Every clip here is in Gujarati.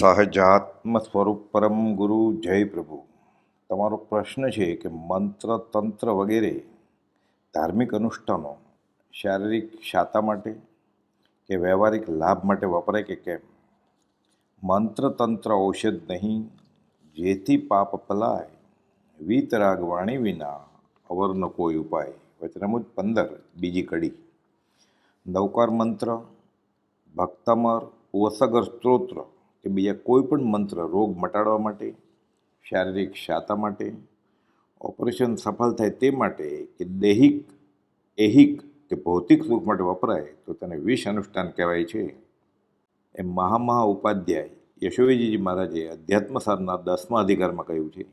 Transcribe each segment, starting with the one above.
સહજાત્મ સ્વરૂપ પરમ ગુરુ, જય પ્રભુ. તમારો પ્રશ્ન છે કે મંત્ર, તંત્ર વગેરે ધાર્મિક અનુષ્ઠાનો શારીરિક શાતા માટે કે વ્યવહારિક લાભ માટે વપરાય કે કેમ? મંત્ર, તંત્ર ઔષધ નહીં, જેથી પાપ પલાય વીતરાગ વાણી વિના અવરનો કોઈ ઉપાય. વચનમુજ પંદર, બીજી કડી. નૌકાર મંત્ર, ભક્તમર વસગર સ્ત્રોત્ર કે બીજા કોઈ પણ મંત્ર રોગ મટાડવા માટે, શારીરિક શાતા માટે, ઓપરેશન સફળ થાય તે માટે કે દૈહિક, એહિક કે ભૌતિક સુખ માટે વપરાય, તો તેને વિષ અનુષ્ઠાન કહેવાય છે. એમ મહામહા ઉપાધ્યાય યશોવીજી મહારાજે અધ્યાત્મસારના દસમા અધિકારમાં કહ્યું છે,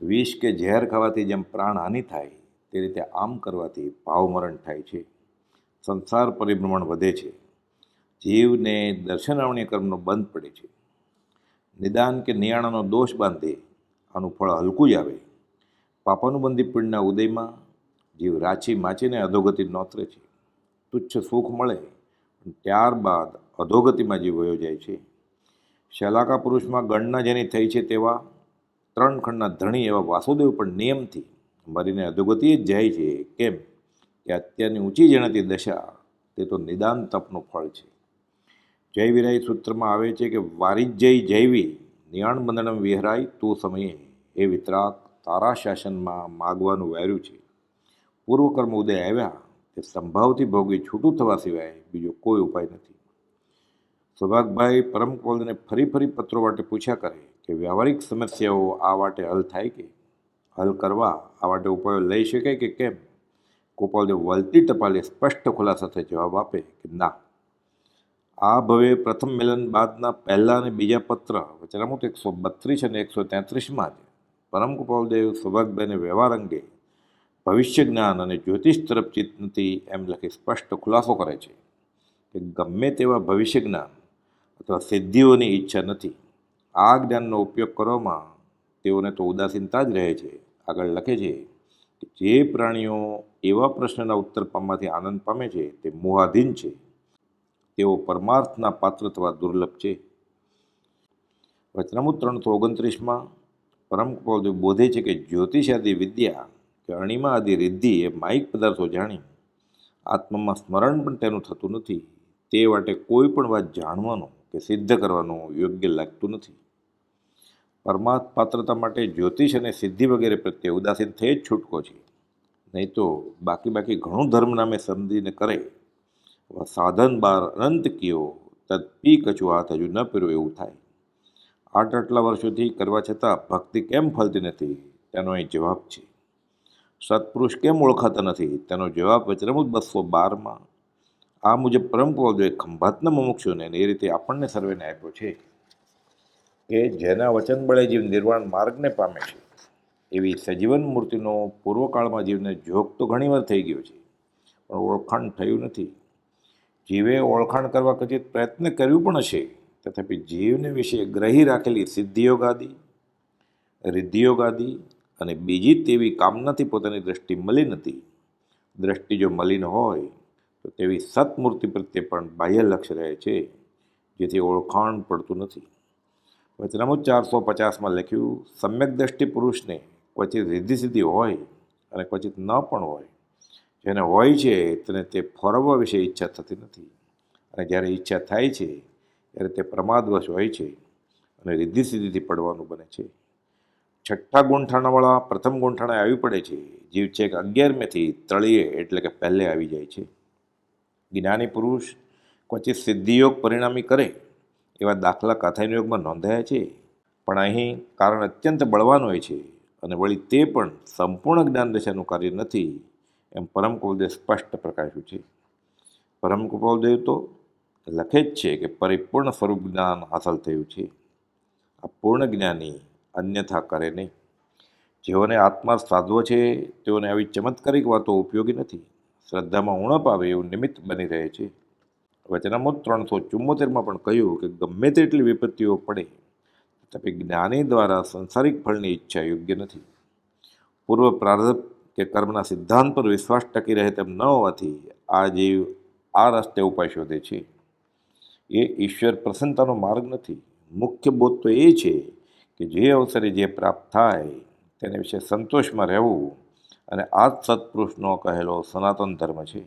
વિષ કે ઝેર ખાવાથી જેમ પ્રાણહાનિ થાય, તે રીતે આમ કરવાથી ભાવમરણ થાય છે. સંસાર પરિભ્રમણ વધે છે. જીવને દર્શનાવણીય કર્મનો બંધ પડે છે. નિદાન કે નિયાણાનો દોષ બાંધે, આનું ફળ હલકું જ આવે. પાપાનુબંધી પીડના ઉદયમાં જીવ રાચી માચીને અધોગતિ નોતરે છે. તુચ્છ સુખ મળે ત્યારબાદ અધોગતિમાં જીવ વયો જાય છે. શલાકા પુરુષમાં ગણના જેની થઈ છે તેવા ત્રણ ખંડના ધણી એવા વાસુદેવ પણ નિયમથી મરીને અધોગતિ જ જાય છે. કેમ? કે અત્યારની ઊંચી જણાતી દશા, તે તો નિદાન તપનું ફળ છે. જય વિરાય સૂત્રમાં આવે છે કે વારિજ્ય જૈવી નિયાણ બંધનમ વિહરાય તો સમયે એ વિતરાક તારા શાસનમાં માગવાનું વાર્યું છે. પૂર્વકર્મ ઉદય આવ્યા, તે સંભાવથી ભોગી છૂટું થવા સિવાય બીજો કોઈ ઉપાય નથી. સૌભાગભાઈ પરમ કોલને ફરી ફરી પત્રો માટે પૂછ્યા કરે કે વ્યવહારિક સમસ્યાઓ આ વાટે હલ થાય કે? હલ કરવા આ વાટે ઉપાયો લઈ શકાય કે કેમ? ગોપાલદેવ વલતી ટપાલે સ્પષ્ટ ખુલાસા સાથે જવાબ આપે કે ના. આ ભવે પ્રથમ મિલન બાદના પહેલા અને બીજા પત્ર. વચનામૃત એકસો બત્રીસ અને એકસો તેત્રીસમાં જ પરમ ગોપાલદેવ સૌભાગભાઈને વ્યવહાર અંગે ભવિષ્ય જ્ઞાન અને જ્યોતિષ તરફ ચિત્ત નથી એમ લખી સ્પષ્ટ ખુલાસો કરે છે કે ગમે તેવા ભવિષ્ય જ્ઞાન અથવા સિદ્ધિઓની ઈચ્છા નથી. આ જ્ઞાનનો ઉપયોગ કરવામાં તેઓને તો ઉદાસીનતા જ રહે છે. આગળ લખે છે કે જે પ્રાણીઓ એવા પ્રશ્નના ઉત્તર પામવાથી આનંદ પામે છે, તે મોહાધીન છે. તેઓ પરમાર્થના પાત્ર થવા દુર્લભ છે. વચનામૃત ત્રણસો ઓગણત્રીસમાં પરમ કૃપાલદેવ બોધે છે કે જ્યોતિષ આદિ વિદ્યા કે અણિમા આદિ રિદ્ધિ એ માહિક પદાર્થો જાણી આત્મામાં સ્મરણ પણ તેનું થતું નથી. તે માટે કોઈ પણ વાત જાણવાનું કે સિદ્ધ કરવાનું યોગ્ય લાગતું નથી. પરમાર્થ પાત્રતા માટે જ્યોતિષ અને સિદ્ધિ વગેરે પ્રત્યે ઉદાસીન થઈ જ છૂટકો છે. નહીં તો બાકી બાકી ઘણું ધર્મ નામે સમજીને કરે સાધન બાર અનંત કયો તત્પી કચું હાથ હજુ ન પીરો એવું થાય. આઠ આટલા વર્ષોથી કરવા છતાં ભક્તિ કેમ ફલતી નથી? તેનો એ જવાબ છે. સત્પુરુષ કેમ ઓળખાતા નથી? તેનો જવાબ વચરમુદ બસો બારમાં. આ મુજબ પરમ પૌદ્વે ખંભાતના મુમુક્ષુને એ રીતે આપણને સર્વેને આપ્યો છે કે જેના વચન બળે જીવ નિર્વાણ માર્ગને પામે છે. એવી સજીવન મૂર્તિનો પૂર્વકાળમાં જીવને જોગ તો ઘણીવાર થઈ ગયો છે, પણ ઓળખાણ થયું નથી. જીવે ઓળખાણ કરવા કચિત પ્રયત્ન કર્યું પણ હશે, તથાપી જીવને વિશે ગ્રહી રાખેલી સિદ્ધિઓ ગાદી રિદ્ધિઓ ગાદી અને બીજી તેવી કામનાથી પોતાની દ્રષ્ટિ મળી નથી દ્રષ્ટિ જો મલિન હોય, તો તેવી સત્મૂર્તિ પ્રત્યે પણ બાહ્ય લક્ષ્ય રહે છે, જેથી ઓળખાણ પડતું નથી. વચનામું ચારસો પચાસમાં લખ્યું, સમ્યક દ્રષ્ટિ પુરુષને ક્વચિત રિદ્ધિ સિદ્ધિ હોય અને ક્વચિત ન પણ હોય. જેને હોય છે, તેને તે ફોરવવા વિશે ઈચ્છા થતી નથી. અને જ્યારે ઈચ્છા થાય છે, ત્યારે તે પ્રમાદવશ હોય છે અને રિદ્ધિ સિદ્ધિથી પડવાનું બને છે. છઠ્ઠા ગૂંઠાણાવાળા પ્રથમ ગુંઠાણે આવી પડે છે. જીવ છેક અગિયારમેથી તળિયે એટલે કે પહેલે આવી જાય છે. જ્ઞાની પુરુષ ક્વચિત સિદ્ધિયોગ પરિણામી કરે, એવા દાખલા કથાયન યોગમાં નોંધાયા છે. પણ અહીં કારણ અત્યંત બળવાન હોય છે અને વળી તે પણ સંપૂર્ણ જ્ઞાન દશાનું કાર્ય નથી. એમ પરમ કુલદેવ સ્પષ્ટ પ્રકાશ્યું છે. પરમ કૃપાલદેવ તો લખે જ છે કે પરિપૂર્ણ સ્વરૂપ જ્ઞાન હાંસલ થયું છે. આ પૂર્ણ જ્ઞાની અન્યથા કરે નહીં. જેઓને આત્મા સાધવો છે, તેઓને આવી ચમત્કારિક વાતો ઉપયોગી નથી. શ્રદ્ધામાં ઉણપ આવે એવું નિમિત્ત બની રહે છે. વચનામૃત ત્રણસો ચુમ્મોતેરમાં પણ કહ્યું કે ગમે તેટલી વિપત્તિઓ પડે, તથાપી જ્ઞાની દ્વારા સંસારિક ફળની ઈચ્છા યોગ્ય નથી. પૂર્વ પ્રારબ્ધ કે કર્મના સિદ્ધાંત પર વિશ્વાસ ટકી રહે તેમ ન હોવાથી આ જીવ આ રસ્તે ઉપાય શોધે છે. એ ઈશ્વર પ્રસન્નતાનો માર્ગ નથી. મુખ્ય બોધ તો એ છે કે જે અવસરે જે પ્રાપ્ત થાય તેને વિશે સંતોષમાં રહેવું અને આ જ સત્પુરુષનો કહેલો સનાતન ધર્મ છે.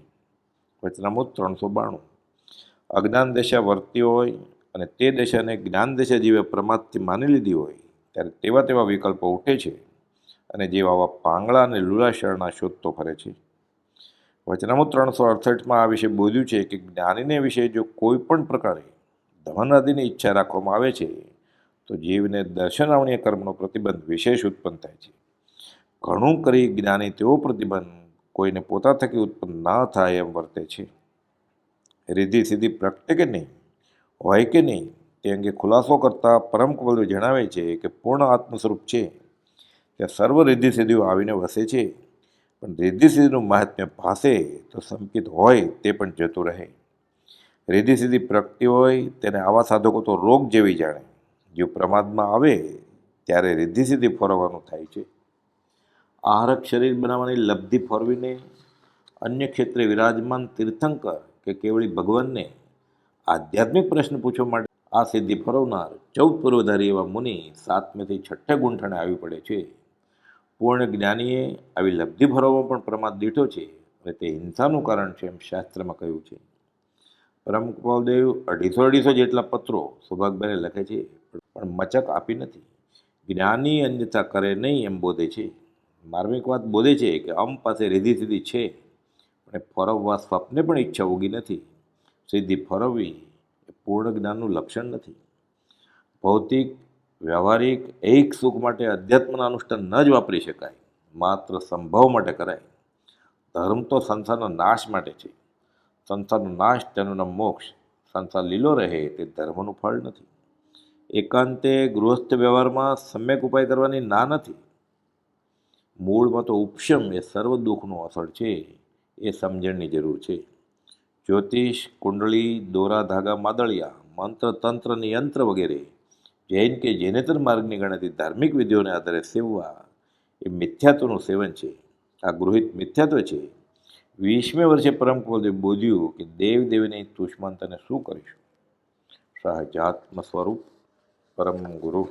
વચનામૃત ત્રણસો બાણું. અજ્ઞાન દશા વર્તી હોય અને તે દશાને જ્ઞાન દશા જીવે પ્રમાદથી માની લીધી હોય ત્યારે તેવા તેવા વિકલ્પો ઉઠે છે. અને જેવા આવા પાંગળા અને લુલાશરના શોધતો ફરે છે. વચનામૃત ત્રણસો અડસઠમાં આ વિશે બોલ્યું છે કે જ્ઞાનીને વિશે જો કોઈ પણ પ્રકારે આદિની ઈચ્છા રાખવામાં આવે છે, તો જીવને દર્શનાવણીય કર્મનો પ્રતિબંધ વિશેષ ઉત્પન્ન થાય છે. ઘણું કરી જ્ઞાની તેવો પ્રતિબંધ કોઈને પોતા થકી ઉત્પન્ન ના થાય એમ વર્તે છે. રીધિ સીધી પ્રગટે કે નહીં, હોય કે નહીં, તે અંગે ખુલાસો કરતાં પરમ કવલો જણાવે છે કે પૂર્ણ આત્મસ્વરૂપ છે. ત્યાં સર્વ રિદ્ધિ સિદ્ધિઓ આવીને વસે છે. પણ રિદ્ધિ સિદ્ધિનું મહાત્મ્ય ભાસે તો સંકિત હોય તે પણ જતું રહે. રિદ્ધિ સિદ્ધિ પ્રગતિ હોય તેને આવા સાધકો તો રોગ જેવી જાણે. જો પ્રમાદમાં આવે ત્યારે રિદ્ધિ સિદ્ધિ ફરવાનું થાય છે. આહારક શરીર બનાવવાની લબ્ધિ ફોરવીને અન્ય ક્ષેત્રે વિરાજમાન તીર્થંકર કે કેવળી ભગવાનને આધ્યાત્મિક પ્રશ્ન પૂછવા માટે આ સિદ્ધિ ફરવનાર ચૌદ પૂર્વધારી એવા મુનિ સાતમેથી છઠ્ઠે ગુંઠણે આવી પડે છે. પૂર્ણ જ્ઞાનીએ આવી લબ્ધિ ફરવવામાં પણ પ્રમાદ દીઠો છે અને તે હિંસાનું કારણ છે એમ શાસ્ત્રમાં કહ્યું છે. પરમ કૃપાલદેવ અઢીસો અઢીસો જેટલા પત્રો સૌભાગભાઈને લખે છે, પણ મચક આપી નથી. જ્ઞાની અન્યથા કરે નહીં એમ બોધે છે. માર્મિક વાત બોધે છે કે અમ પાસે રીધિ સીધી છે અને ફરવવા સ્વપ્ને પણ ઈચ્છા ઉગી નથી. સિદ્ધિ ફરવવી એ પૂર્ણ જ્ઞાનનું લક્ષણ નથી. ભૌતિક વ્યવહારિક એક સુખ માટે અધ્યાત્મના અનુષ્ઠાન ન જ વાપરી શકાય, માત્ર સંભવ માટે કરાય. ધર્મ તો સંસારનો નાશ માટે છે. સંસારનો નાશ તેનું મોક્ષ. સંસાર લીલો રહે તે ધર્મનું ફળ નથી. એકાંતે ગૃહસ્થ વ્યવહારમાં સમ્યક ઉપાય કરવાની ના નથી. મૂળમાં તો ઉપશમ એ સર્વ દુઃખનું અસર છે, એ સમજણની જરૂર છે. જ્યોતિષ, કુંડળી, દોરા, ધાગા, માદળિયા, મંત્ર તંત્રની યંત્ર વગેરે જૈન કે જૈનેતર માર્ગની ગણાતી ધાર્મિક વિધિઓને આધારે સેવવા એ મિથ્યાત્વનું સેવન છે. આ ગૃહિત મિથ્યાત્વ છે. વીસમે વર્ષે પરમ કુલદેવ બોલ્યું કે દેવ દેવીની તુષ્મંતને શું કરીશું? સહજાત્મ સ્વરૂપ પરમ ગુરુ